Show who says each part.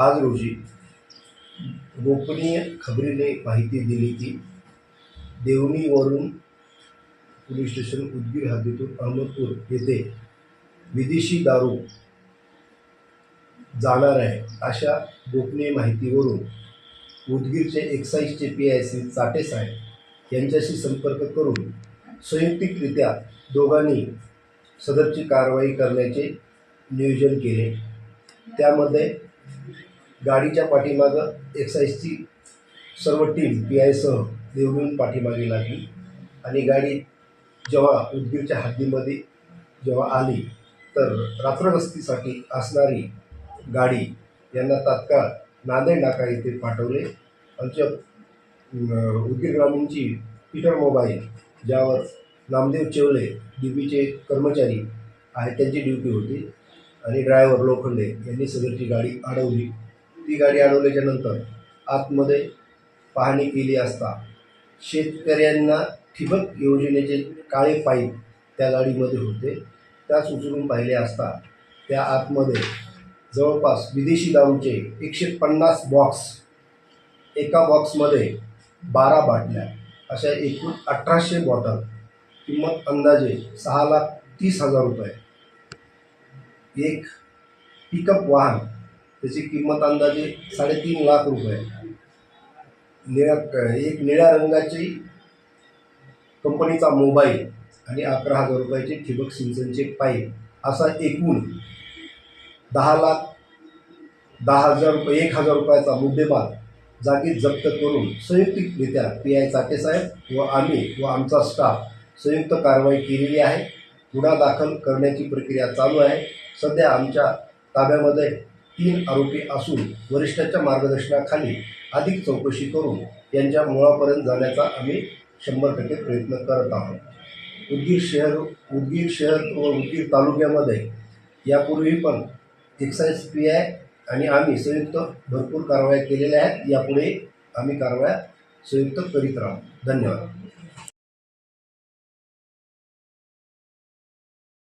Speaker 1: आज रोजी गोपनीय खबरीने माहिती दिली की देवणीवरून पोलीस स्टेशन उदगीर हद्दीतून अहमदपूर येथे विदेशी दारू जाणार आहे अशा गोपनीय माहितीवरून उदगीरचे एक्साईजचे पी आय सी चाटे साहेब यांच्याशी संपर्क करून संयुक्तिकरित्या दोघांनी सदरची कारवाई करण्याचे नियोजन केले. त्यामध्ये गाडीच्या पाठीमागं एक्साईजची सर्व टीम पी आयसह देवळून पाठीमागे लागली. आणि गाडी जेव्हा उदगीरच्या हद्दीमध्ये जेव्हा आली तर रात्रगस्तीसाठी असणारी गाडी यांना तात्काळ नांदेड नाका येथे पाठवले. आमच्या अं, उदगीर ग्रामीणची पीटर मोबाईल ज्यावर नामदेव चेवले डी पीचे कर्मचारी आहेत त्यांची ड्युटी होती. आणि ड्रायव्हर लोखंडे यांनी सदरची गाडी अडवली. ती गाडी अडवल्याच्या नंतर आतमध्ये पाहणी केली असता शेतकऱ्यांना ठिबक योजनेचे काळे पाईप त्या गाडीमध्ये होते. त्याच उचलून पाहिले असता त्या आतमध्ये जवळपास विदेशी दारूचे एकशे पन्नास बॉक्स एका बॉक्समध्ये बारा बाटल्या अशा एकूण अठराशे बॉटल किंमत अंदाजे सहा लाख तीस हजार रुपये. एक पिकअप वाहन त्याची किंमत अंदाजे साडेतीन लाख रुपये. निळ्या एक निळ्या रंगाची कंपनीचा मोबाईल आणि अकरा हजार रुपयाचे ठिबक सिंचनचे पाईप असा एकूण दहा लाख दहा हजार रुपये एक हजार रुपयाचा मुद्देमाल जागी जप्त करून संयुक्तरित्या पी आय चाटेसाहेब व आम्ही व आमचा स्टाफ संयुक्त कारवाई केलेली आहे. गुन्हा दाखल करण्याची प्रक्रिया चालू आहे. सध्या आमच्या ताब्यामध्ये तीन आरोपी असून वरिष्ठाच्या मार्गदर्शनाखाली अधिक चौकशी करून यांच्या मुळापर्यंत जाण्याचा आम्ही शंभर टक्के प्रयत्न करत आहोत. उदगीर शहर उदगीर शहर व उदगीर तालुक्यामध्ये यापूर्वी पण एक्साईज पी आय आणि आम्ही संयुक्त भरपूर कारवाया केलेल्या आहेत. यापुढे आम्ही कारवाया संयुक्त करीत राहू. धन्यवाद.